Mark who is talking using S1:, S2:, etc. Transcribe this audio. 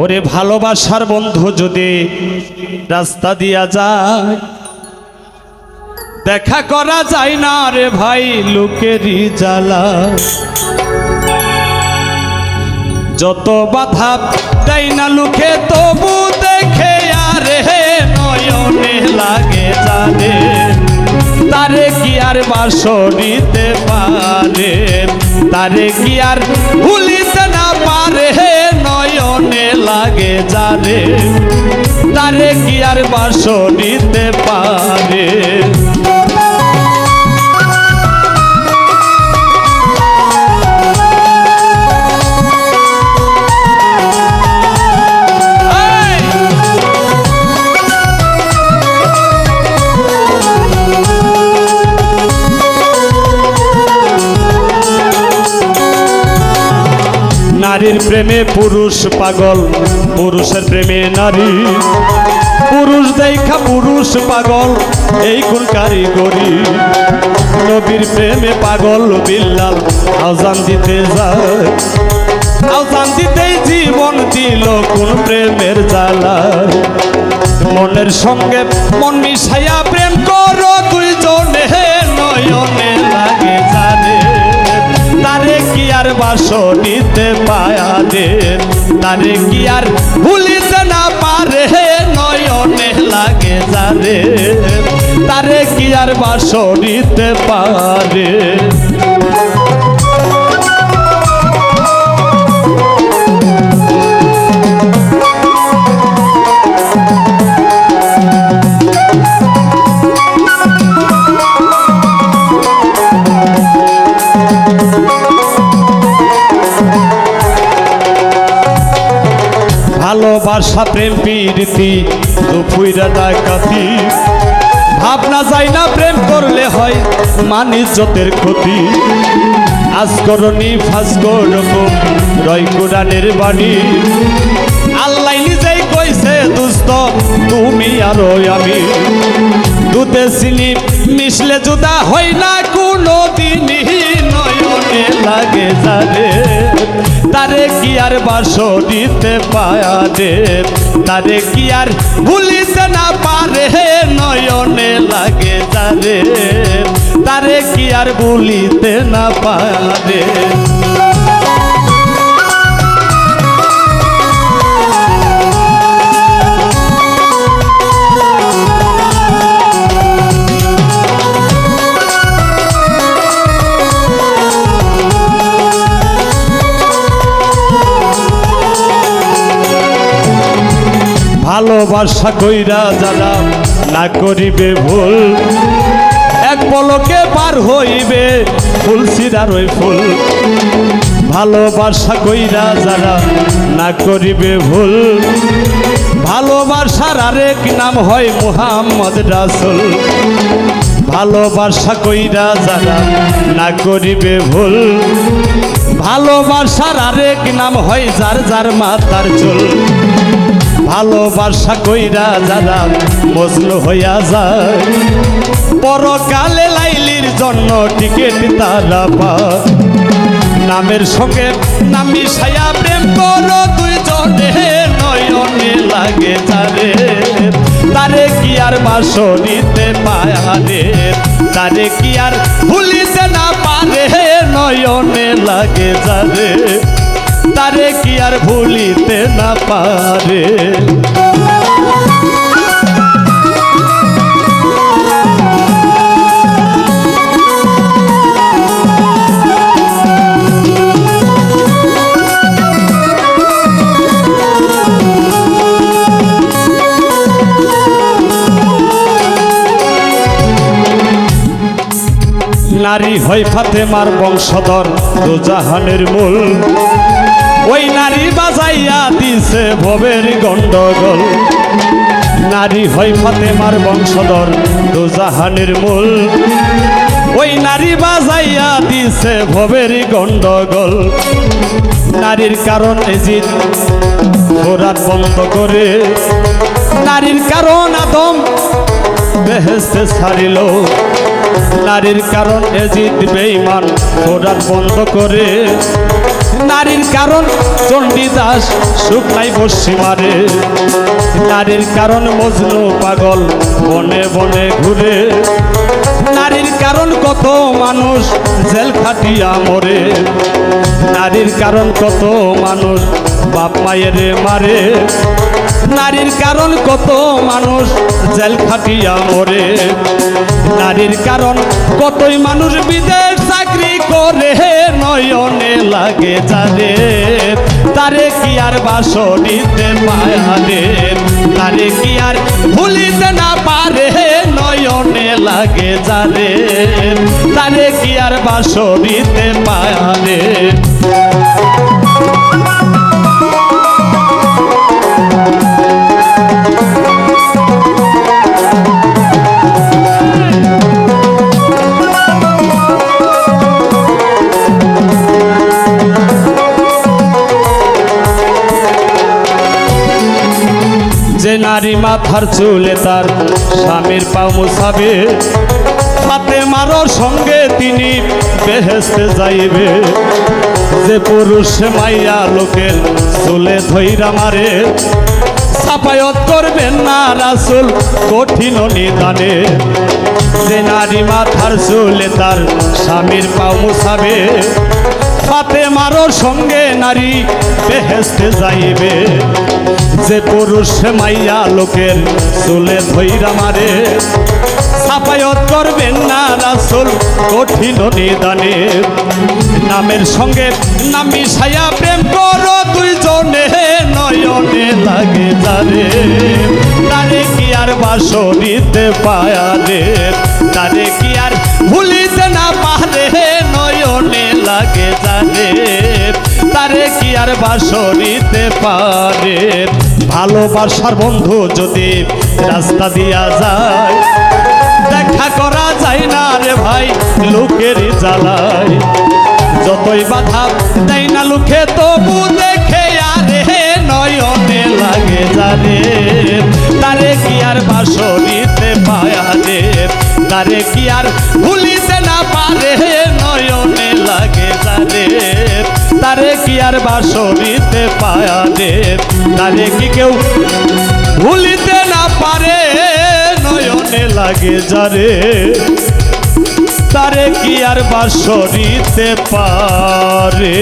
S1: ওরে ভালোবাসার বন্ধু যদি রাস্তা দিয়া যায়, দেখা করা যায় না রে ভাই লোকেরই জ্বালা। যত বাধা দেয় না লুকে, তবু দেখে আরে নয়নে লাগে জানে। তারে কি আর বাসরিতে পারে? তারে কি আর ভুলিতে না পারে? আর বাসরিতে পারে। নারীর প্রেমে পুরুষ পাগল পুরুষের প্রেমে নারী। পুরুষ দেখা পুরুষ পাগল, এই কোন কারিগরি নবীর প্রেমে পাগল বিল্লাল, আজান দিতে যায়। আজান দিতেই জীবন দিল কোন প্রেমের জ্বালা। মনের সঙ্গে মন মিশাইয়া প্রেম করো, দুইজনে নয়নে লাগে জানে। তারে কি আর বাসনিতে পায়া দে তারে কি আর পারে নয়নে লাগে জানে তারে কি আর বাসনিতে পারে? ভালোবাসা প্রেম প্রীতি ভাবনা যায় না, প্রেম করলে হয় মান ইজ্জতের ক্ষতি। আজ করনি ফাজ করব রয় কোরআনের বাণী। আল্লাহ নিজেই কইছে, দুস্ত, তুমি আরও আমি। দুধে চিনি মিশলে জুদা হয় না কোনো দিনই লাগে যারে তারে কি আর বাসরিতে পায়া দে তারে কি আর ভুলিতে না পারে, নয়নে লাগে যারে তারে কি আর ভুলিতে না পারে ভালোবাসা কইরা যারা না করিবে ভুল, এক পলকে পার হইবে ফুল সিরার ওই ফুল। ভালোবাসা কইরা যারা না করিবে ভুল, ভালোবাসার আরেক নাম হয় মুহাম্মদ রাসুল। ভালোবাসা কইরা যারা না করিবে ভুল, ভালোবাসার আরেক নাম হয় যার যার মাতার চুল। ভালোবাসা কইরা যারা মজনু হইয়া যায়। পরকালে লাইলির জন্য টিকিট তারা পায়। নামের সঙ্গে নামি ছায়া প্রেম করো দুইজনে, নয়নে লাগে তারে। তারে কি আর বাসরিতে পায়ারে তারে কি আর ভুলিতে না পারে, নয়নে লাগে যারে তারে কি আর ভুলিতে না পারে? নারী হয় ফাতেমার বংশধর দুজাহানের মূল। ওই নারী বাজাইয়া দিছে ভবের গন্ডগোল। নারী হয় ফাতেমার বংশধর, দুজাহানের মূল। ওই নারী বাজাইয়া দিছে ভবের গন্ডগোল। নারীর কারণ এজিদ ঘোরাত বন্ধ করে। নারীর কারণ আদম বেহেস্তে ছাড়িল। নারীর কারণ এজিদ বেইমান ঘোরাত বন্ধ করে। নারীর কারণ চণ্ডীদাস শুকনাই বসি মারে নারীর কারণ মজনু পাগল, বনে বনে ঘুরে। নারীর কারণ কত মানুষ জেল খাটিয়া মরে। নারীর কারণ কত মানুষ বাপ মায়ের মারে। নারীর কারণ কত মানুষ জেল খাটিয়া মরে। নারীর কারণ কতই মানুষ বিদেশ করে নয়নে লাগে যারে তারে কি আর বাসরিতে মায়ারে তারে কি আর ভুলিতে না পারে নয়নে লাগে যারে তারে কি আর বাসরিতে মায়ারে নারী মাথার চুলে তার স্বামীর পাও মুছাবে। হাতে মারোর সঙ্গে তিনি বেহেস্তে যাইবে। যে পুরুষ মাইয়া লোকের চুলে ধৈরা মারে, সাফায়ত করবেন না রাসুল কঠিন নিদানে। যে নারী মাথার চুলে তার স্বামীর পাও মুছাবে ফাতে মারোর সঙ্গে নারী বেহেস্তে যাইবে। যে পুরুষ মাইয়া লোকের চুলে ধৈরা মারে। সাফায়ত করবেন না রাসুল, কঠিন নিদানে। নামের সঙ্গে নামি ছায়া প্রেম করো, দুইজনে নয়নে লাগে যারে তারে কি আর বাসরিতে পায়ারে তারে কি আর ভুলিতে না পারে? লাগে জানে, তারে কি আর বাসরিতে পারে? ভালোবাসার বন্ধু যদি রাস্তা দিয়া যায়, দেখা করা যায় না রে ভাই লোকের জ্বালায়। যতই বাধা দেয় না লোকে তবু দেখে আরে নয়নে লাগে জানে, তারে কি আর বাসরিতে পায়ারে তারে কি আর ভুলিতে কি আর বাসরিতে পায়ারে তাহলে কি কেউ ভুলিতে না পারে? নয়নে লাগে যারে। তারে কি আর বাসরিতে পারে?